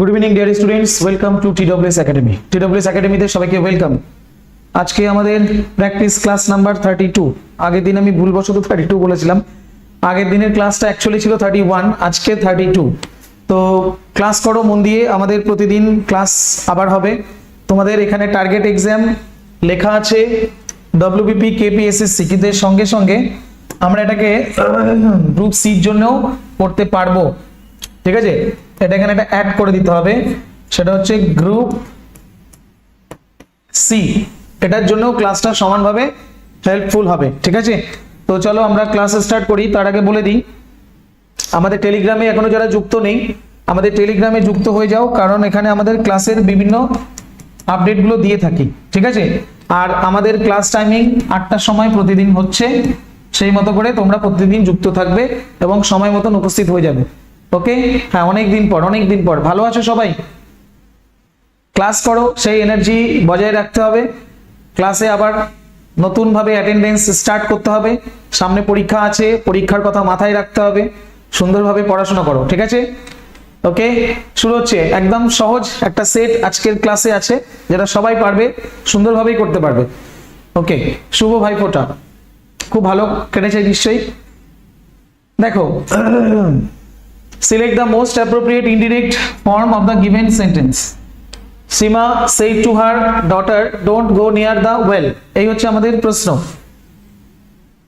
Good evening dear students welcome to TWS academy TWS একাডেমিতে সবাইকে welcome আজকে আমাদের practice class number thirty two আগের দিন আমি ভুলবশত থার্টি টু বলেছিলাম। আগের দিনের ক্লাসটা অ্যাকচুয়ালি ছিল থার্টি ওয়ান আজকে থার্টি টু তো ক্লাস করো, মন দিয়ে। আমাদের প্রতিদিন ক্লাস আবার হবে। তোমাদের এখানে টার্গেট এক্সাম লেখা আছে ডব্লিউবিপি কেপিএসএসসি কিন্তু এর সঙ্গে সঙ্গে। আমরা এটাকে গ্রুপ সির জন্যও করতে পারব। ঠিক আছে? এটা এখানে একটা অ্যাড করে দিতে হবে। সেটা হচ্ছে গ্রুপ সি এটার জন্য ক্লাসটা সমানভাবে হেল্পফুল হবে, ঠিক আছে? তো চলো আমরা ক্লাস স্টার্ট করি, তার আগে বলে দিই, আমাদের টেলিগ্রামে এখনও যারা যুক্ত নেই, আমাদের টেলিগ্রামে যুক্ত হয়ে যাও, কারণ এখানে আমাদের ক্লাসের বিভিন্ন আপডেটগুলো দিয়ে থাকি, ঠিক আছে? আর আমাদের ক্লাস টাইমিং আটটার সময় প্রতিদিন হচ্ছে, সেই মতো করে তোমরা প্রতিদিন যুক্ত থাকবে এবং সময় মতন উপস্থিত হয়ে যাবে। ওকে হ্যাঁ অনেক দিন পর অনেক দিন পর। ভালো আছো সবাই? ক্লাস করো, সেই এনার্জি বজায় রাখতে হবে। ক্লাসে আবার নতুনভাবে অ্যাটেন্ডেন্স স্টার্ট করতে হবে। সামনে পরীক্ষা আছে, পরীক্ষার কথা মাথায় রাখতে হবে। সুন্দরভাবে পড়াশোনা করো, ঠিক আছে? ওকে শুরু হচ্ছে। একদম সহজ একটা সেট আজকের ক্লাসে আছে, যেটা সবাই পারবে, সুন্দরভাবেই করতে পারবে। ওকে শুভ ভাইফোঁটা। খুব ভালো কেটেছে নিশ্চয়ই। দেখো select the most appropriate indirect form of the given sentence Seema সেই to her daughter don't go near the well এই হচ্ছে আমাদের প্রশ্ন।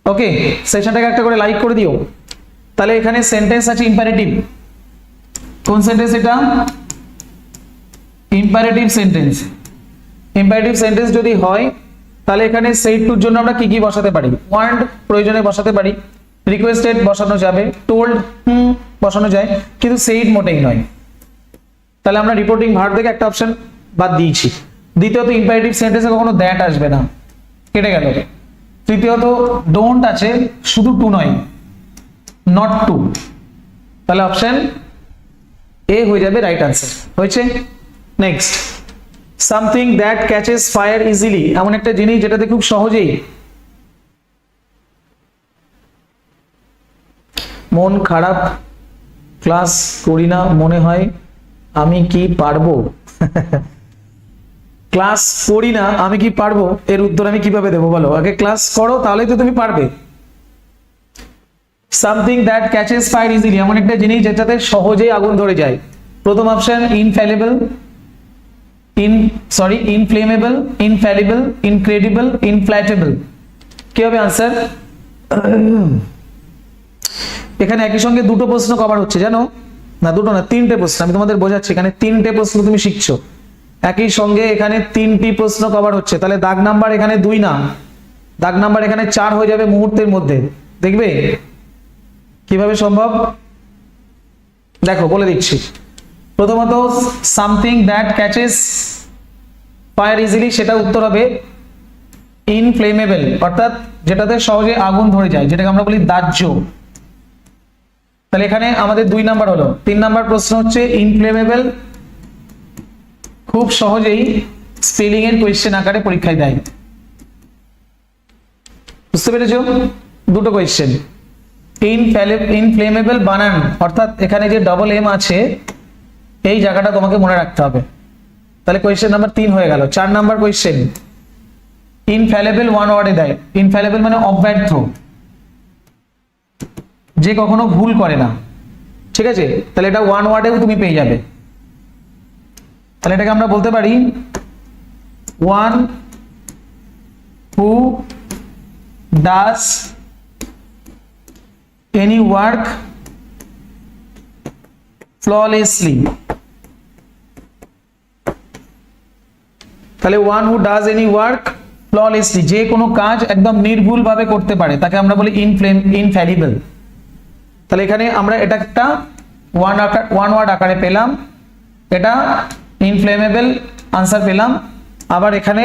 ওকে সেশনটাকে একটা করে লাইক করে দিও। তাহলে এখানে সেন্টেন্স আছে ইম্পারেটিভ কোন সেন্টেন্স এটা? ইম্পারেটিভ সেন্টেন্স ইম্পারেটিভ সেন্টেন্স যদি হয়, তাহলে এখানে সেই টুর জন্য আমরা কি কি বসাতে পারি? ওয়ান্ট প্রয়োজনে বসাতে পারি। রিকোয়েস্টেড বসানো যাবে। টোল্ড হুম বসানো যায়, কিন্তু সেইড মোটেই নয়। তাহলে আমরা রিপোর্টিং ভার্ব থেকে একটা অপশন বাদ দিয়েছি। দ্বিতীয়ত ইম্পারেটিভ সেন্টেন্সে কখনো দ্যাট আসবে না। কেটে গেল। তৃতীয়ত ডোন্ট আছে, শুধু টু নয় নট টু তাহলে অপশন এ হয়ে যাবে রাইট আনসার হয়েছে? Next something that catches fire easily এমন একটা জিনিস যেটাতে খুব সহজেই মন খারাপ ক্লাস করি না মনে হয়, আমি কি পারব? ক্লাস করি না, আমি কি পারব? এর উত্তর আমি কীভাবে দেবো বলো? আগে ক্লাস করো, তাহলেই তো তুমি পারবে। Something that catches fire easily এমন একটা জিনিস যেটাতে সহজেই আগুন ধরে যায়। প্রথম option infallible in sorry inflammable infallible incredible inflatable কি হবে আনসার এখানে একই সঙ্গে দুটো প্রশ্ন কভার হচ্ছে, জানো? না, দুটো না, তিনটে প্রশ্ন, আমি তোমাদের বোঝাচ্ছি, এখানে তিনটে প্রশ্ন তুমি শিখছো। একই সঙ্গে এখানে তিনটি প্রশ্ন কভার হচ্ছে, তাহলে দাগ নাম্বার এখানে দুই না? দাগ নাম্বার এখানে চার হয়ে যাবে মুহূর্তের মধ্যে, দেখবে? কীভাবে সম্ভব? দেখো, বলে দিচ্ছি। প্রথমত something that catches fire easily সেটা উত্তর হবে ইনফ্লেমেবল অর্থাৎ যেটাতে সহজে আগুন ধরে যায়, যেটাকে আমরা বলি দাহ্য। তাহলে এখানে আমাদের দুই নাম্বার হলো। তিন নাম্বার প্রশ্ন হচ্ছে ইনফ্লেমেবল খুব সহজেই স্পেলিং এর কোয়েশ্চেন আকারে পরীক্ষায় দেয়। বুঝতে পেরেছ? দুটো কোয়েশ্চেন ইনফ্লেমেবল বানান অর্থাৎ এখানে যে ডবল এম আছে, এই জায়গাটা তোমাকে মনে রাখতে হবে। তাহলে কোয়েশ্চেন নাম্বার তিন হয়ে গেল। চার নাম্বার কোয়েশ্চেন ইনফ্যালেবল ওয়ান ওয়ার্ডে দেয়। ইনফ্যালেবল মানে অব্যর্থ। যে কখনো ভুল করে না। ঠিক আছে? তাহলে এটা ওয়ান ওয়ার্ডেও তুমি পেয়ে যাবে। তাহলে এটাকে আমরা বলতে পারি one who does any work flawlessly তাহলে one who does any work flawlessly যে কোনো কাজ একদম নির্ভুল ভাবে করতে পারে, তাকে আমরা বলি ইনফ্লেম ইনফ্যালিবল তাহলে এখানে আমরা এটা একটা ওয়ান আকার ওয়ান ওয়ার্ড আকারে পেলাম, এটা ইনফ্লেমেবল আনসার পেলাম, আবার এখানে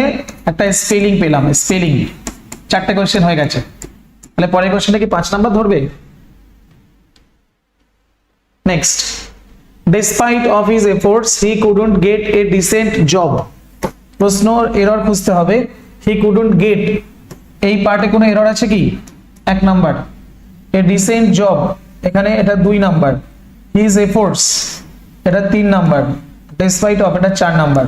একটা স্পেলিং পেলাম স্পেলিং চারটে কোয়েশ্চেন হয়ে গেছে। তাহলে পরের কোয়েশ্চেনটা কি পাঁচ নাম্বার ধরবে? Next despite of his efforts he couldn't get a decent job প্রশ্ন এরর খুঁজতে হবে। হি কুডন্ট গেট এই পার্টে কোনো এরর আছে কি? এক নাম্বার। এ ডিসেন্ট জব এখানে এটা দুই নাম্বার। হিজ এফোর্টস এটা তিন নাম্বার। ডেসপাইট অফ এটা চার নাম্বার।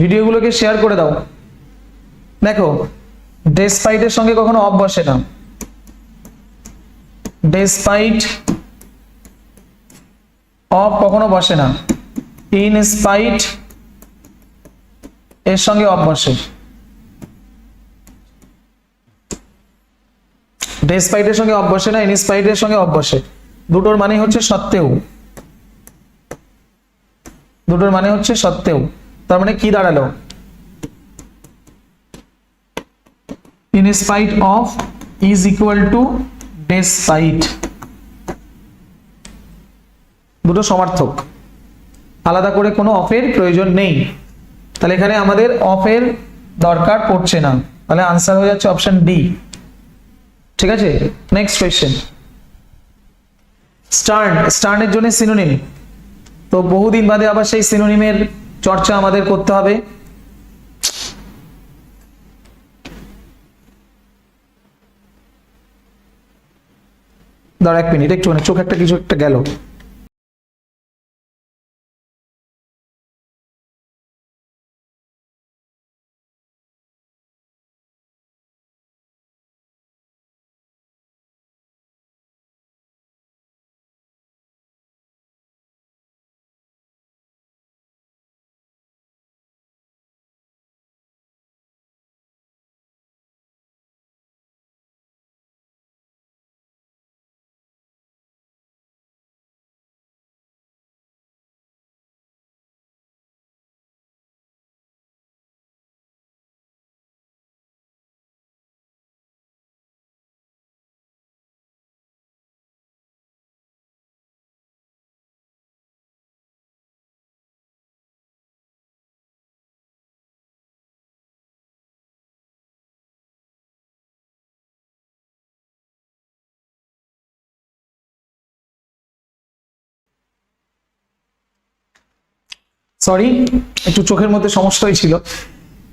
ভিডিওগুলোকে শেয়ার করে দাও। দেখো ডেসপাইটের সঙ্গে কখনো অফ বসে না। ডেসপাইট অফ কখনো বসে না। ইন স্পাইট এর সঙ্গে অফ বসে। ডেসপাইটের সঙ্গে অফ বসে না ইন স্পাইটের সঙ্গে অফ বসে। দুটোর মানে হচ্ছে সত্ত্বেও। দুটোর মানে হচ্ছে সত্ত্বেও। তার মানে কি দাঁড়াল? In spite of is equal to despite দুটো সমার্থক। আলাদা করে কোনো অফের প্রয়োজন নেই। তাহলে এখানে আমাদের অফের দরকার পড়ছে না। তাহলে আনসার হয়ে যাচ্ছে অপশন ডি ঠিক আছে? নেক্সট কোয়েশ্চেন স্টার্ন স্টার্নের জন্য সিনোনিম তো বহুদিন বাদে আবার সেই সিনোনিমের চর্চা আমাদের করতে হবে। দাঁড়া এক মিনিট একটু মানে চোখ একটা কিছু একটা গেল। সরি একটু চোখের মধ্যে সমস্যাই ছিল।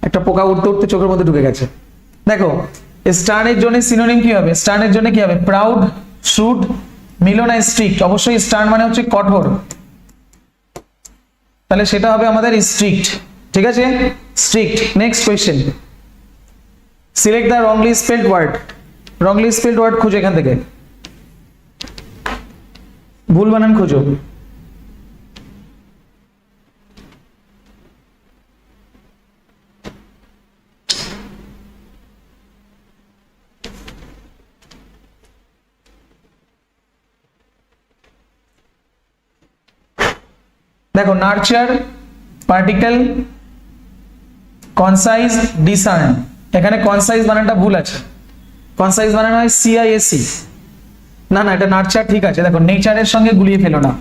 একটা পোকা উঠতে উঠতে চোখের মধ্যে ঢুকে গেছে। দেখো স্টার্নের জন্য সিনোনিম কি হবে? স্টার্নের জন্য কি হবে? প্রাউড শুড মিলনা স্ট্রিক্ট অবশ্যই স্টার্ন মানে হচ্ছে কঠোর। তাহলে সেটা হবে আমাদের স্ট্রিক্ট ঠিক আছে? Strict next question select the wrongly spelled word wrongly spelled word খুঁজো এখান থেকে। ভুল বানান খুঁজো। দেখো নার্চার পার্টিকেল কনসাইজ ডিসার্ন এখানে কনসাইজ বানানটা ভুল আছে। কনসাইজ বানানো হয় সিআইএসি না না, এটা নার্চার ঠিক আছে। দেখো নেচারের সঙ্গে গুলিয়ে ফেলো না।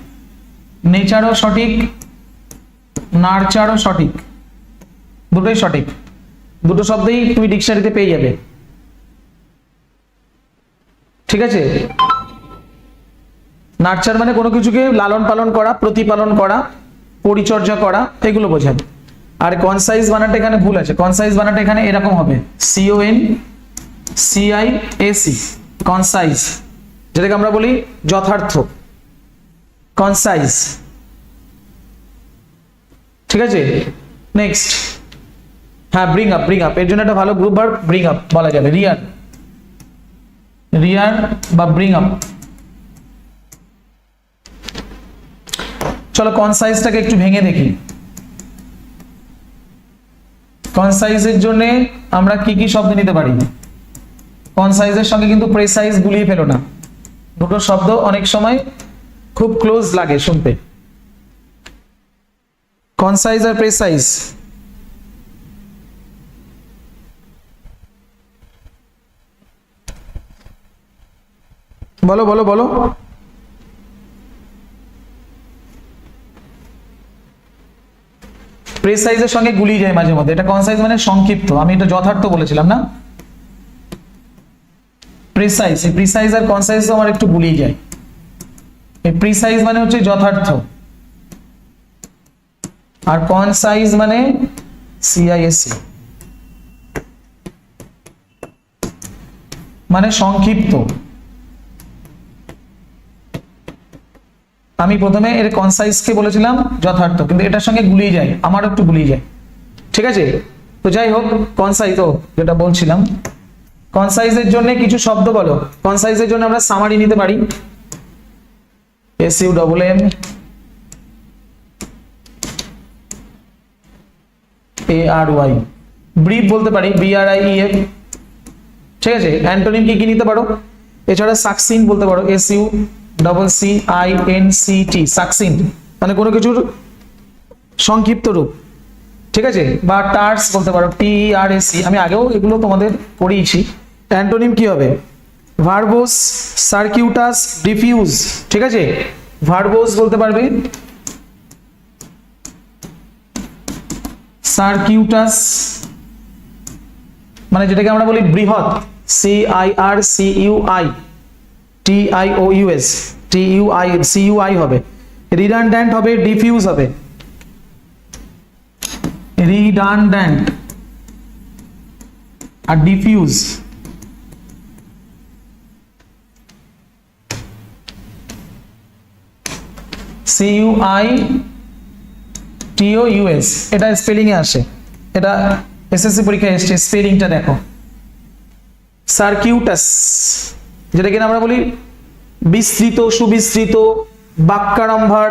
নেচারও সঠিক নার্চারও সঠিক। দুটোই সঠিক। দুটো শব্দেই তুমি ডিকশনারিতে পেয়ে যাবে। ঠিক আছে? নার্চার মানে কোনো কিছুকে লালন পালন করা, প্রতিপালন করা পরিচর্যা করা, এগুলো বোঝায় আর কনসাইজ বানাটা এখানে ভুল আছে। কনসাইজ বানাটা এখানে এরকম হবে। C O N C I S E concise যেটাকে আমরা বলি যথার্থ। কনসাইজ ঠিক আছে? নেক্সট হ্যাঁ ব্রিং আপ ব্রিং আপ এর জন্য একটা ভালো গ্রুপ বার ব্রিং আপ বলা যাবে। রিয়ার রিয়ার বা ব্রিং আপ চলো কনসাইজটাকে একটু ভেঙে দেখি। কনসাইজের জন্য আমরা কি কি শব্দ নিতে পারি? কনসাইজের সঙ্গে কিন্তু প্রেসাইজ গুলিয়ে ফেলো না। দুটো শব্দ অনেক সময় খুব ক্লোজ লাগে শুনতে। কনসাইজ আর প্রেসাইজ বলো বলো বলো। প্রেসাইজের সঙ্গে গুলিয়ে যায় মাঝে মধ্যে। এটা কনসাইজ মানে সংক্ষিপ্ত। আমি এটা যথার্থ বলেছিলাম, না? প্রিসাইজ এই প্রিসাইজ আর কনসাইজ আমার একটু গুলিয়ে যায়। এই প্রিসাইজ মানে হচ্ছে যথার্থ। আর কনসাইজ মানে সিআইএসসি মানে সংক্ষিপ্ত। আমি প্রথমে এর কনসাইজকে বলেছিলাম? যথার্থ। কিন্তু এটার সঙ্গে গুলিয়ে যায়। আমার একটু গুলিয়ে যায়। ঠিক আছে? তো যাই হোক কনসাইজ ও যেটা বলছিলাম। কনসাইজের জন্য কিছু শব্দ বলো। কনসাইজের জন্য আমরা সামারি নিতে পারি। S U double M A R Y brief বলতে পারি। B R I E F ঠিক আছে? অ্যান্টোনিম কি কি নিতে পারো? এছাড়া সাকসিন বলতে পারো। S U double C I N C T succinct মানে কোনো কিছুর সংক্ষিপ্ত রূপ। ঠিক আছে? বা টার্স বলতে পারো টি আর এস সি আমি আগেও এগুলো তোমাদের পড়িয়েছি। অ্যান্টোনিম কি হবে? ভার্বোস সার্কিউটাস ডিফিউজ ঠিক আছে? ভার্বোস বলতে পারবে? সার্কিউটাস মানে যেটাকে আমরা বলি বৃহৎ C I R C U I T I O U S T U I C U I হবে। হবে ডিফিউজ হবে। রিডান্ড্যান্ট আর ডিফিউজ ইউএস এটা স্পেলিং এ আসে। এটা এসএসসি পরীক্ষায় এসছে স্পেলিংটা দেখো। সার্কিউটাস যেটা কিনা আমরা বলি বিস্তৃত, সুবিস্তৃত বাক্যারম্ভার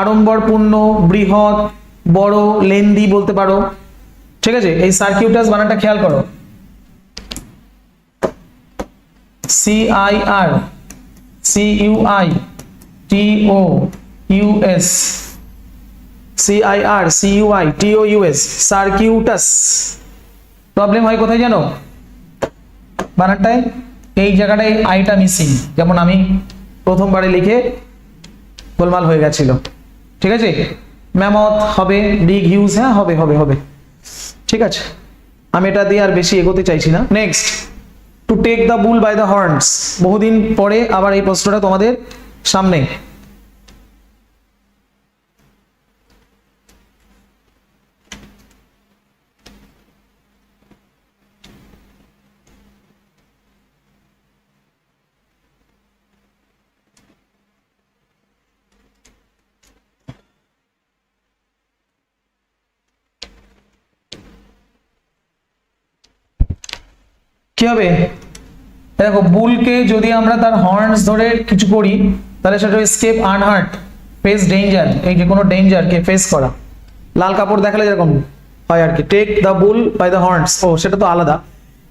আড়ম্বরপূর্ণ, বৃহৎ, বড়, লেন্দি বলতে পারো। ঠিক আছে? এই সার্কিউটাস বানানটা খেয়াল করো। C I R C U I T O U S C I R C U I T O U S circuitous problem হয় কোথায় জানো? বানানটায়? এই জায়গাটায় আইটা মিসিং। যেমন আমি প্রথমবারে লিখে গোলমাল হয়ে গেছিল। ঠিক আছে? ম্যামথ হবে, বিগ হিউজ হ্যাঁ হবে হবে হবে। ঠিক আছে? আমি এটা দিয়ে আর বেশি এগোতে চাইছি না। Next to take the bull by the horns বহুদিন পরে আবার এই প্রশ্নটা তোমাদের সামনে। কি হবে? দেখো বুলকে যদি আমরা তার হর্নস ধরে কিছু করি, তাহলে সেটা স্কেপ আনহার্ট ফেস ডেঞ্জার এই যে কোনো ডেঞ্জারকে ফেস করা। লাল কাপড় দেখালে যেরকম হয় আর কি। Take the bull by the horns ও, সেটা তো আলাদা।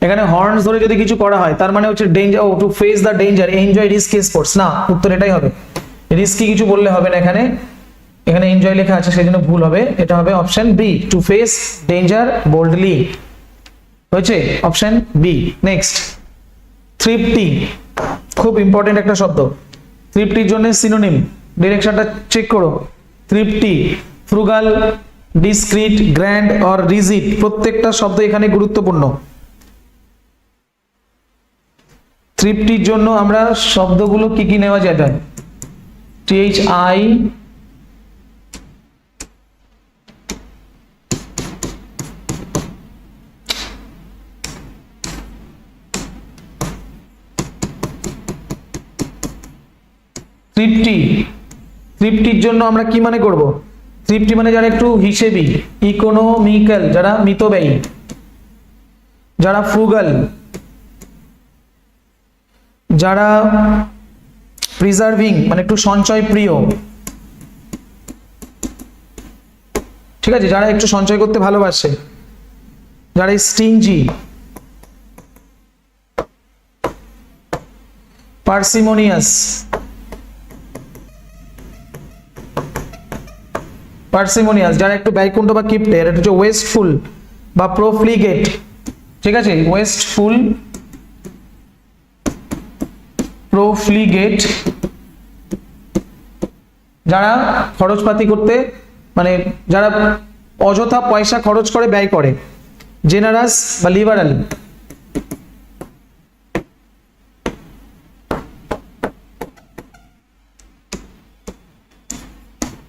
এখানে হর্নস ধরে যদি কিছু করা হয়, তার মানে হচ্ছে danger O to face the danger enjoy risky sports না, উত্তর এটাই হবে। রিস্কি কিছু বললে হবে না এখানে। এখানে এনজয় লেখা আছে, সেই জন্য ভুল হবে। এটা হবে option B to face danger boldly হয়েছে? অপশন বি নেক্সট থ্রিপ্টি খুব ইম্পর্টেন্ট একটা শব্দ। থ্রিপ্টির জন্য সিনোনিম ডিরেকশনটা চেক করো। Thrifty frugal discreet grand or rigid প্রত্যেকটা শব্দ এখানে গুরুত্বপূর্ণ। থ্রিপ্টির জন্য আমরা শব্দগুলো কি কি নেওয়া যায় টিএইচ আই তৃপ্তি। তৃপ্তির জন্য আমরা কি মানে করব? তৃপ্তি মানে যারা একটু হিসেবি ইকোনমিক্যাল যারা মিতব্যয়ী, যারা ফ্রুগাল যারা প্রিজার্ভিং মানে একটু সঞ্চয় প্রিয় ঠিক আছে? যারা একটু সঞ্চয় করতে ভালোবাসে, যারা স্টিংজি পার্সিমোনিয়াস পার্সিমোনিয়াস, যারা একটু ব্যয়কুণ্ঠ বা কিপ্টে এটা হচ্ছে ওয়েস্টফুল বা প্রোফ্লিগেট ঠিক আছে? ওয়েস্টফুল প্রোফ্লিগেট যারা খরচপাতি করতে মানে যারা অযথা পয়সা খরচ করে ব্যয় করে জেনারাস বা লিবারাল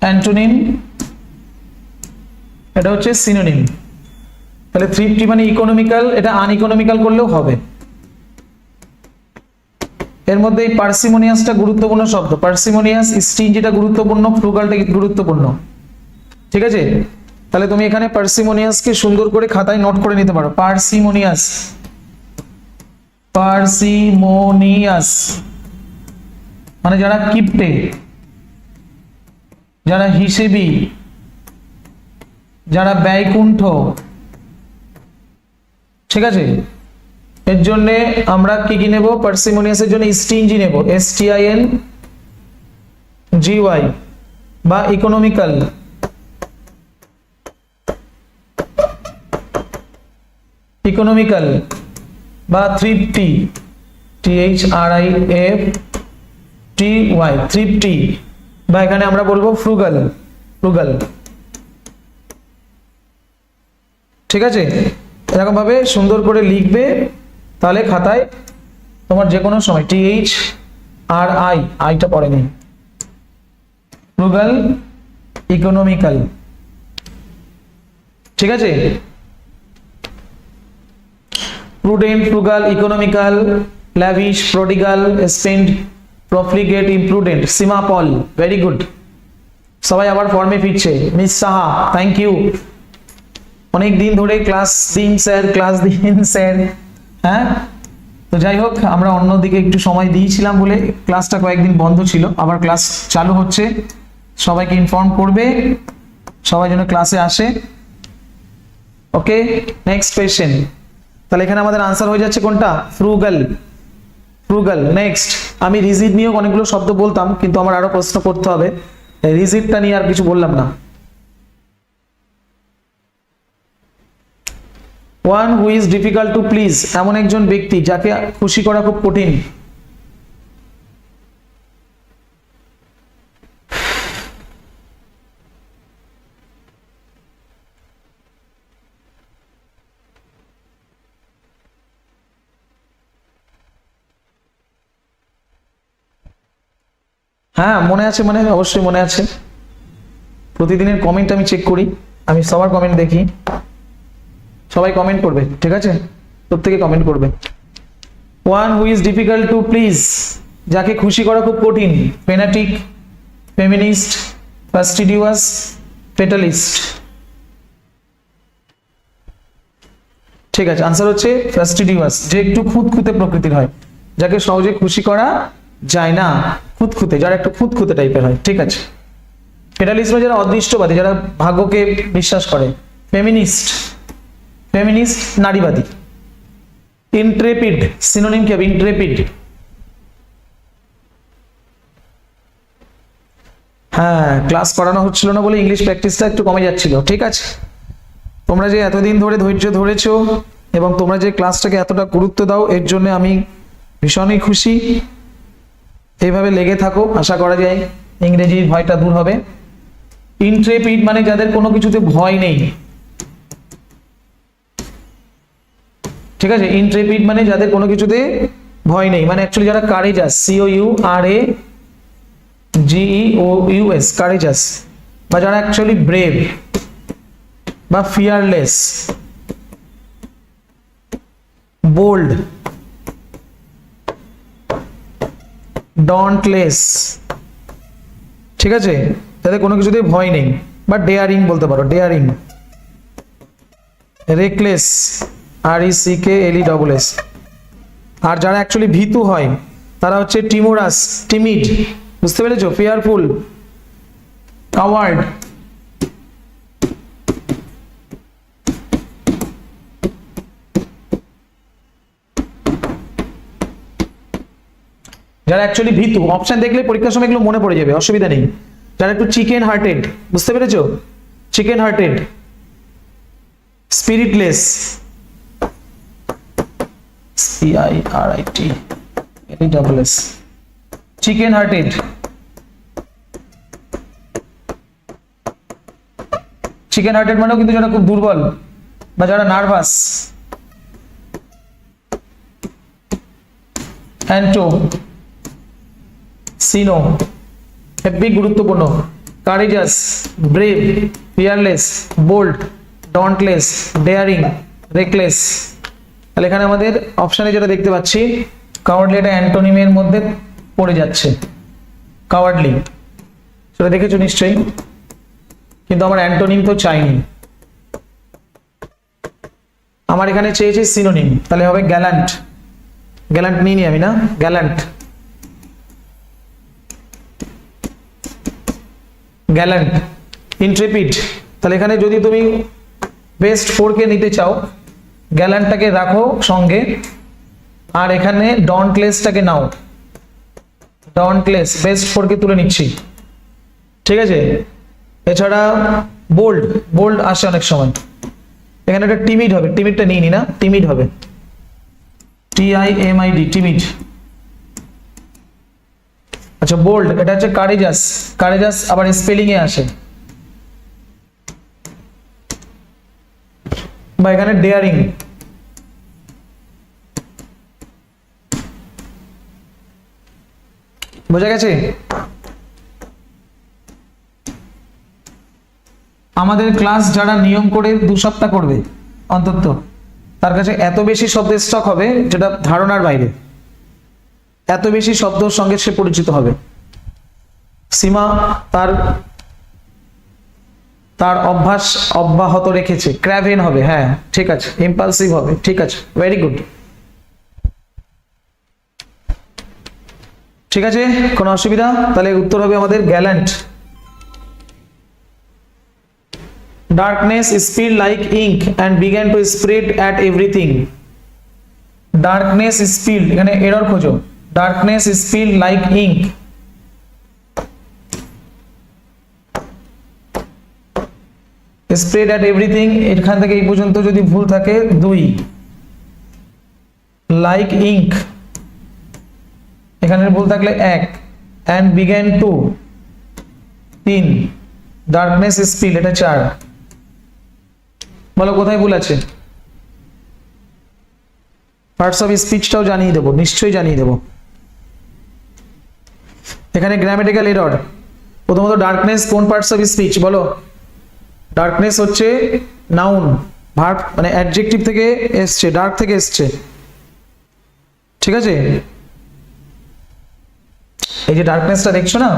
অ্যান্টোনিম এটা হচ্ছে সিনোনিম তাহলে থ্রিফটি মানে ইকোনমিক্যাল এটা আনইকোনমিক্যাল করলেও হবে। এর মধ্যে এই পার্সিমোনিয়াসটা গুরুত্বপূর্ণ শব্দ। পার্সিমোনিয়াস স্টিঞ্জিটা গুরুত্বপূর্ণ ফ্রুগালটা গুরুত্বপূর্ণ। ঠিক আছে? তাহলে তুমি এখানে পার্সিমোনিয়াসকে সুন্দর করে খাতায় নোট করে নিতে পারো। পার্সিমোনিয়াস পার্সিমোনিয়াস মানে যারা কিপটে, যারা হিসেবি যারা ব্যয়কুণ্ঠ। ঠিক আছে? এর জন্য আমরা কি কি নেব? পার্সিমোনিয়াসের জন্য স্টিঞ্জি নেব। S T I N G Y বা ইকোনমিক্যাল ইকোনমিক্যাল বা thrifty T H R I F T Y thrifty বা এখানে আমরা বলব ফ্রুগাল ফ্রুগাল ঠিক আছে? এরকম ভাবে সুন্দর করে লিখবে তাহলে খাতায় তোমার যে কোনো সময় টি এইচ আর আই আইটা পড়ে নেই ফ্রুগাল ইকোনমিক্যাল ঠিক আছে? Prudent, frugal, economical, lavish, prodigal, spend, profligate, imprudent. Seema Paul very good সবাই আবার ফর্মে ফিরছে। মিস সাহা থ্যাংক ইউ অনেক দিন ধরে ক্লাস দিন স্যার ক্লাস দিন স্যার হ্যাঁ? তো যাই হোক, আমরা অন্যদিকে একটু সময় দিয়েছিলাম বলে ক্লাসটা কয়েকদিন বন্ধ ছিল, আবার ক্লাস চালু হচ্ছে। সবাইকে ইনফর্ম করবে, সবাই যেন ক্লাসে আসে। ওকে নেক্সট কোয়েশ্চেন তাহলে এখানে আমাদের আনসার হয়ে যাচ্ছে কোনটা? ফ্রুগাল ফ্রুগাল নেক্সট আমি রিজিড নিয়েও অনেকগুলো শব্দ বলতাম, কিন্তু আমার আরও প্রশ্ন করতে হবে। রিজিডটা নিয়ে আর কিছু বললাম না। One who is difficult to please এমন একজন ব্যক্তি যাকে খুশি করা খুব কঠিন। হ্যাঁ মনে আছে মানে অবশ্যই মনে আছে। প্রতিদিনের কমেন্ট আমি চেক করি। আমি সবার কমেন্ট দেখি। সবাই কমেন্ট করবে, ঠিক আছে? প্রত্যেকে কমেন্ট করবে। One who is difficult to please যাকে খুশি করা খুব কঠিন ফেনাটিক ফেমিনিস্ট ফাস্টিডিউয়াস ফেটালিস্ট ঠিক আছে আনসার হচ্ছে ফাস্টিডিউয়াস যে একটু খুঁতখুঁতে প্রকৃতির হয়, যাকে সহজে খুশি করা যায় না, খুঁতখুঁতে, যারা একটু খুঁতখুঁতে টাইপের হয়, ঠিক আছে? ফেডালিজমে যারা অদৃষ্টবাদী, যারা ভাগ্যকে বিশ্বাস করে ফেমিনিস্ট ফেমিনিস্ট, নারীবাদী। ইন্ট্রেপিড সিনোনিম কি হবে? ইন্ট্রেপিড হ্যাঁ ক্লাস করানো হচ্ছিল না বলে ইংলিশ প্র্যাকটিসটা একটু কমে যাচ্ছিল। ঠিক আছে? তোমরা যে এতদিন ধরে ধৈর্য ধরেছো এবং তোমরা যে ক্লাসটাকে এতটা গুরুত্ব দাও, এর জন্য আমি ভীষণই খুশি। এইভাবে লেগে থাকো, আশা করা যায়। ইংরেজির ভয়টা দূর হবে। ইন্ট্রেপিড মানে যাদের কোনো কিছুতে ভয় নেই। ঠিক আছে? ইন্ট্রেপিড মানে যাদের কোনো কিছুতে ভয় নেই। মানে অ্যাকচুয়ালি যারা courageous C O U R A G E O U S courageous বা যারা অ্যাকচুয়ালি ব্রেভ বা ফিয়ারলেস বোল্ড ডন্টলেস ঠিক আছে? যাদের কোনো কিছুতেই ভয় নেই, বা ডেয়ারিং বলতে পারো daring reckless R E C K L E double S আর যারা অ্যাকচুয়ালি ভীতু হয়, তারা হচ্ছে টিমোরাস, টিমিড, বুঝতে পেরেছ? ফিয়ারফুল কাওয়ার্ড যারা অ্যাকচুয়ালি ভীতু অপশন দেখলে পরীক্ষার সময় এগুলো মনে পড়ে যাবে, অসুবিধা নেই। যারা একটু চিকেন হার্টেড বুঝতে পেরেছ? Chicken hearted spiritless C I R I T L double S chicken hearted chicken hearted মানেও কিন্তু যারা খুব দুর্বল বা যারা নার্ভাস অ্যান্টো সিনো হেব্বি গুরুত্বপূর্ণ. Courageous brave fearless bold dauntless daring reckless তাহলে এখানে আমাদের অপশানে যেটা দেখতে পাচ্ছি কাওয়ার্ডলি এটা অ্যান্টোনিমের মধ্যে পড়ে যাচ্ছে। কাওয়ার্ডলি সেটা দেখেছ নিশ্চয়ই? কিন্তু আমার অ্যান্টোনিম তো চাইনি। আমার এখানে চেয়েছে সিনোনিম তাহলে হবে গ্যালান্ট গ্যালান্ট নিয়ে নি আমি, না? গ্যালান্ট গ্যালান্ট ইন্ট্রেপিড তাহলে এখানে যদি তুমি বেস্ট ফোরকে নিতে চাও গ্যালান্টটাকে রাখো সঙ্গে। আর এখানে ডন্টলেসটাকে নাও। ডন্টলেস বেস্ট ফোরকে তুলে নিচ্ছি। ঠিক আছে? এছাড়া বোল্ড বোল্ড আসে অনেক সময়। এখানে একটা টিমিড হবে টিমিডটা নিয়ে নি না টিমিড হবে। T I M I D timid আচ্ছা বোল্ড এটা হচ্ছে কারেজাস কারেজাস আবার স্পেলিং এ আসে। বা এখানে ডেয়ারিং বোঝা গেছে? আমাদের ক্লাস যারা নিয়ম করে দু সপ্তাহ করবে, অন্তত, তার কাছে এত বেশি শব্দের স্টক হবে যেটা ধারণার বাইরে। এত বেশি শব্দর সঙ্গে সে পরিচিত হবে। সীমা তার তার অভ্যাস অব্যাহত রেখেছে ক্র্যাভেন হবে হ্যাঁ ঠিক আছে ইম্পালসিভ হবে ঠিক আছে ভেরি গুড ঠিক আছে কোনো অসুবিধা তাহলে উত্তর হবে আমাদের gallant Darkness spilled like ink and began to spread at everything. Darkness spilled এখানে এরর খোঁজো Darkness spilled like ink. Spread at everything এখান থেকে এই পর্যন্ত যদি ভুল থাকে, দুই। লাইক ইঙ্ক এখানে ভুল থাকলে এক। অ্যান্ড বিগ্যান টু তিন। ডার্কনেস স্পিল এটা চার। বলো, কোথায় ভুল আছে? পার্টস অফ স্পিচটাও জানিয়ে দেবো, নিশ্চয়ই জানিয়ে দেবো। এখানে গ্রামেটিক্যাল এরর প্রথমত ডার্কনেস কোন পার্টস অফ স্পিচ বলো। ডার্কনেস হচ্ছে নাউন ভার্ব মানে অ্যাডজেক্টিভ থেকে এসছে ডার্ক থেকে এসছে। ঠিক আছে? এই যে ডার্কনেসটা দেখছ না?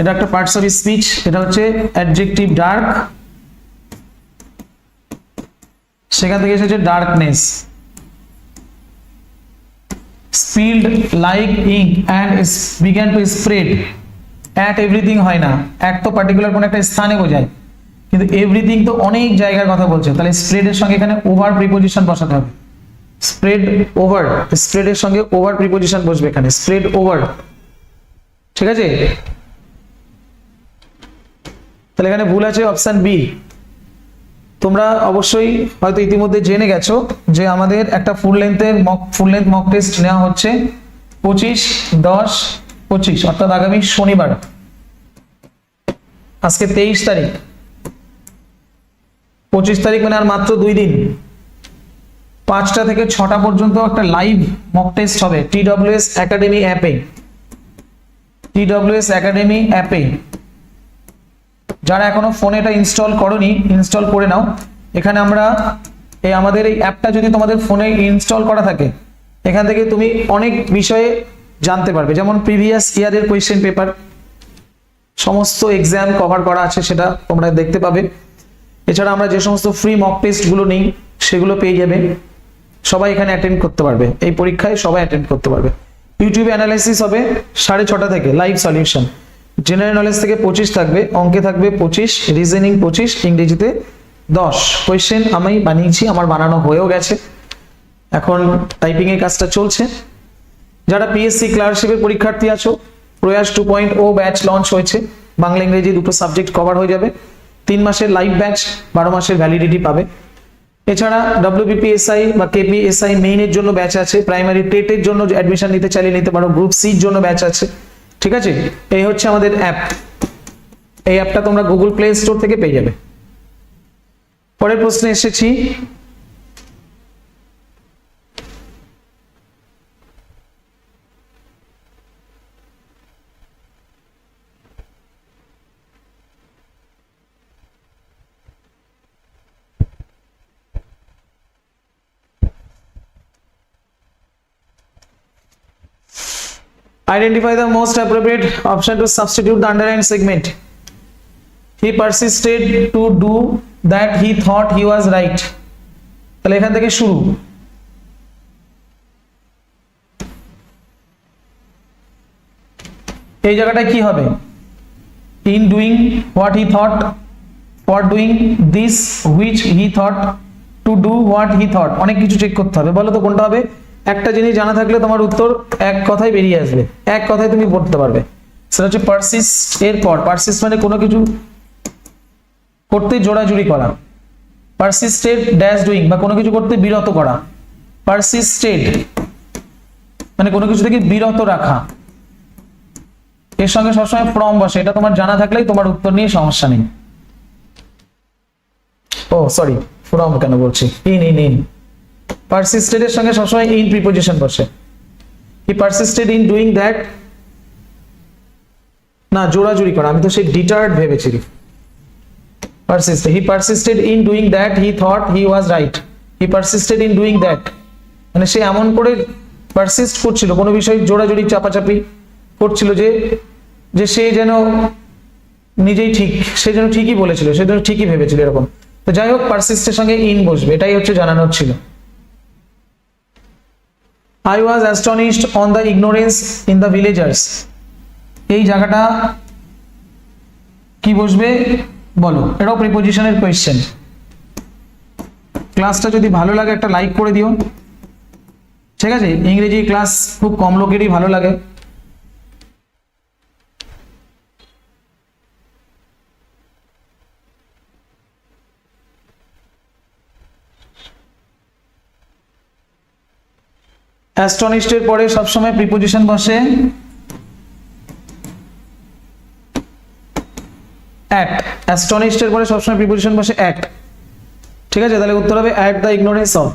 এটা একটা পার্টস অফ স্পিচ এটা হচ্ছে অ্যাডজেক্টিভ ডার্ক সেখান থেকে এসেছে darkness spilled like ink and began to spread at everything হয় না। এক তো পার্টিকুলার কোন একটা স্থানে বোঝায়। কিন্তু এভরিথিং তো অনেক জায়গার কথা বলছে। তাহলে স্প্রেডের সঙ্গে এখানে ওভার প্রিপোজিশন বসাতে হবে। স্প্রেড ওভার স্প্রেডের সঙ্গে ওভার প্রিপোজিশন বসবে এখানে। স্প্রেড ওভার ঠিক আছে? তাহলে এখানে ভুল আছে অপশন বি তোমরা অবশ্যই হয়তো ইতিমধ্যে জেনে গেছো যে আমাদের একটা full লেন্থের mock full length mock test নেওয়া হচ্ছে পঁচিশ, দশ, পঁচিশ, অর্থাৎ আগামী শনিবার। আজকে তেইশ তারিখ। পঁচিশ তারিখ মানে আর মাত্র দুই দিন। পাঁচটা থেকে ছটা পর্যন্ত একটা লাইভ মক টেস্ট হবে। টিডব্লিউএস একাডেমি অ্যাপে টিডব্লিউএস একাডেমি অ্যাপে যারা এখনও ফোনে এটা ইনস্টল করনি ইনস্টল করে নাও। এখানে আমরা এই আমাদের এই অ্যাপটা যদি তোমাদের ফোনে ইনস্টল করা থাকে, এখান থেকে তুমি অনেক বিষয়ে জানতে পারবে। যেমন প্রিভিয়াস ইয়ারের কোয়েশ্চেন পেপার সমস্ত এক্সাম কভার করা আছে সেটা তোমরা দেখতে পাবে। এছাড়া আমরা যে সমস্ত ফ্রি মক টেস্টগুলো নিই, সেগুলো পেয়ে যাবে। সবাই এখানে অ্যাটেন্ড করতে পারবে। এই পরীক্ষায় সবাই অ্যাটেন্ড করতে পারবে। ইউটিউবে অ্যানালাইসিস হবে সাড়ে ছটা থেকে লাইভ সলিউশন জেনারেল নলেজ থেকে পঁচিশ থাকবে, অঙ্কে থাকবে পঁচিশ রিজনিং পঁচিশ, ইংরেজিতে দশ। কোয়েশ্চেন আমি বানিয়েছি, আমার বানানো হয়েও গেছে। এখন টাইপিং এর কাজটা চলছে। যারা পিএসসি ক্লার্কশিপের পরীক্ষার্থী আছো, Prayas two point O batch launch হয়েছে। বাংলা ইংরেজি দুটো সাবজেক্ট কভার হয়ে যাবে। তিন মাসের লাইভ ব্যাচ বারো মাসের ভ্যালিডিটি পাবে। এছাড়া ডব্লিউবিপিএসআই বা কেপিএসআই মেইনের জন্য ব্যাচ আছে প্রাইমারি টেটের জন্য অ্যাডমিশন নিতে চাইলে নিতে পারো গ্রুপ সির জন্য ব্যাচ আছে। ঠিক আছে? এই হচ্ছে আমাদের অ্যাপ এই অ্যাপটা তোমরা গুগল প্লে স্টোর থেকে পেয়ে যাবে। পরের প্রশ্নে এসেছি Identify the most appropriate option to substitute the underlined segment. He persisted to do that he thought he was right. তাহলে এখান থেকে শুরু এই জায়গাটায় কি হবে in doing what he thought for doing this which he thought to do what he thought অনেক কিছু চেক করতে হবে বলো তো কোনটা হবে একটা জিনিস জানা থাকলে তোমার উত্তর এক কথায় বেরিয়ে আসবে। এক কথায় তুমি পড়তে পারবে। সেটা হচ্ছে পারসিস এর পর পারসিস মানে কোনো কিছু? করতে জোড়াজুড়ি করা। পারসিস্টেড ড্যাশ ডুইং বা কোনো কিছু করতে বিরত করা। পারসিস্টেড মানে কোনো কিছু থেকে বিরত রাখা। এর সঙ্গে সবসময় ফ্রম বসে। এটা তোমার জানা থাকলেই তোমার উত্তর নিয়ে সমস্যা নেই। ও সরি ফ্রম কেন বলছি? ইন ইন ইন পারসিস্টেড এর সঙ্গে সবসময় ইন প্রিপোজিশন বসে। He persisted in doing that না, জোড়াজুড়ি করা। আমি তো সেই ডিটার্ড ভেবেছি persisted he persisted in doing that he thought he was right he persisted in doing that মানে সে এমন করে পারসিস্ট করছিল। কোনো বিষয় জোড়াজোড়ি, চাপাচাপি করছিল যে যে সে যেন নিজেই ঠিক, সে যেন ঠিকই বলেছিল, সে যেন ঠিকই ভেবেছিল এরকম। তো যাই হোক পারসিস্টের সঙ্গে ইন বসবে। এটাই হচ্ছে জানানোর ছিল। I was astonished on the ignorance in the villagers এই জায়গাটা কি বসবে? বলো। এটাও প্রিপোজিশনের কোয়েশ্চেন ক্লাসটা যদি ভালো লাগে একটা লাইক করে দিও। ঠিক আছে? ইংরেজি ক্লাস খুব কম লোকেরই ভালো লাগে। অ্যাস্টনিস্টের পরে সবসময় প্রিপোজিশন বসে। অ্যাট। অ্যাস্টনিস্টের পরে সবসময় প্রিপোজিশন বসে অ্যাট। ঠিক আছে? তাহলে উত্তর হবে at the ignorance of.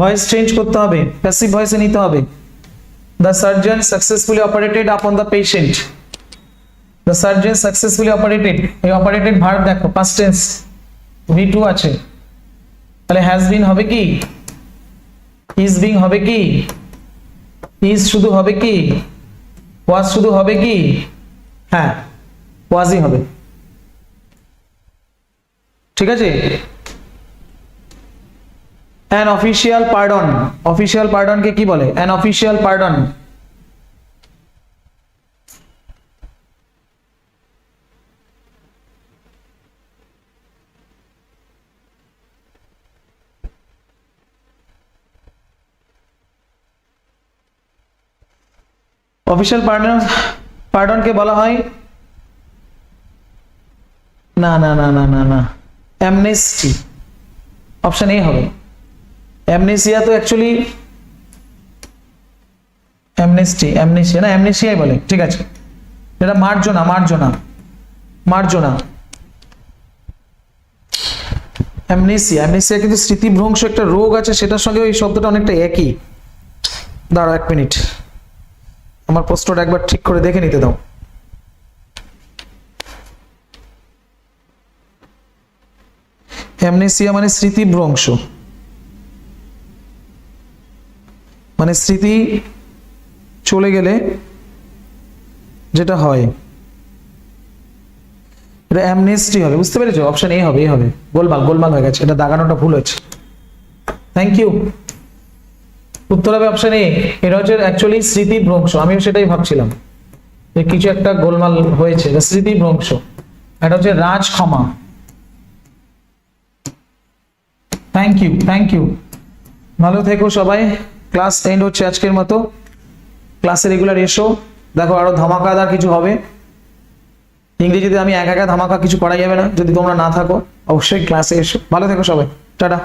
Voice change করতে হবে। প্যাসিভ ভয়েসে নিতে হবে। The surgeon successfully operated upon the patient. The surgeon successfully operated. এই অপারেটেড ভার্ব দেখো পাস্ট টেন্স ভি টু আছে। তাহলে হ্যাজ বিন হবে কি? ইজ বিং হবে কি? ইজ শুধু হবে কি? ওয়াজ শুধু হবে কি? হ্যাঁ ওয়াজই হবে। ঠিক আছে? অ্যান অফিসিয়াল পার্ডন অফিসিয়াল পার্ডনকে কি বলে? An official pardon official pardon পার্ডনকে বলা হয় না না না না না না। অ্যামনেস্টি অপশন এ হবে। অ্যামনেসিয়া তো অ্যাকচুয়ালি অ্যামনেস্টি অ্যামনেসিয়া না অ্যামনেসিয়াই বলে, ঠিক আছে। এটা মার্জনা মার্জনা মার্জনা। অ্যামনেসিয়া অ্যামনেসিয়া কিন্তু স্মৃতিভ্রংশ একটা রোগ আছে, সেটার সঙ্গে ওই শব্দটা অনেকটা একই। দাঁড়াও এক মিনিট। আমার প্রশ্নটা একবার ঠিক করে দেখে নিতে দাও। অ্যামনেসিয়া মানে স্মৃতিভ্রংশ মানে স্মৃতি চলে গেলে যেটা হয়, এটা অ্যামনেস্টি হবে। বুঝতে পেরেছ? অপশন এ হবে এ হবে। গোলমাল গোলমাল হয়ে গেছে। এটা দাগানোটা ভুল হয়েছে থ্যাংক ইউ উত্তর হবে অপশন এ এটা হচ্ছে অ্যাকচুয়ালি স্মৃতি ভ্রংশ। আমিও সেটাই ভাবছিলাম যে কিছু একটা গোলমাল হয়েছে স্মৃতি ভ্রংশ। এটা হচ্ছে রাজ ক্ষমা। থ্যাংক ইউ থ্যাংক ইউ ভালো থেকো সবাই। ক্লাস এন্ড হচ্ছে আজকের মতো। ক্লাসে রেগুলার এসো। দেখো আরও ধামাকাদার কিছু হবে। ইংরেজিতে আমি একা একা ধামাকা কিছু করা যাবে না। যদি তোমরা না থাকো, অবশ্যই ক্লাসে এসো। ভালো থেকো সবাই। টাটা।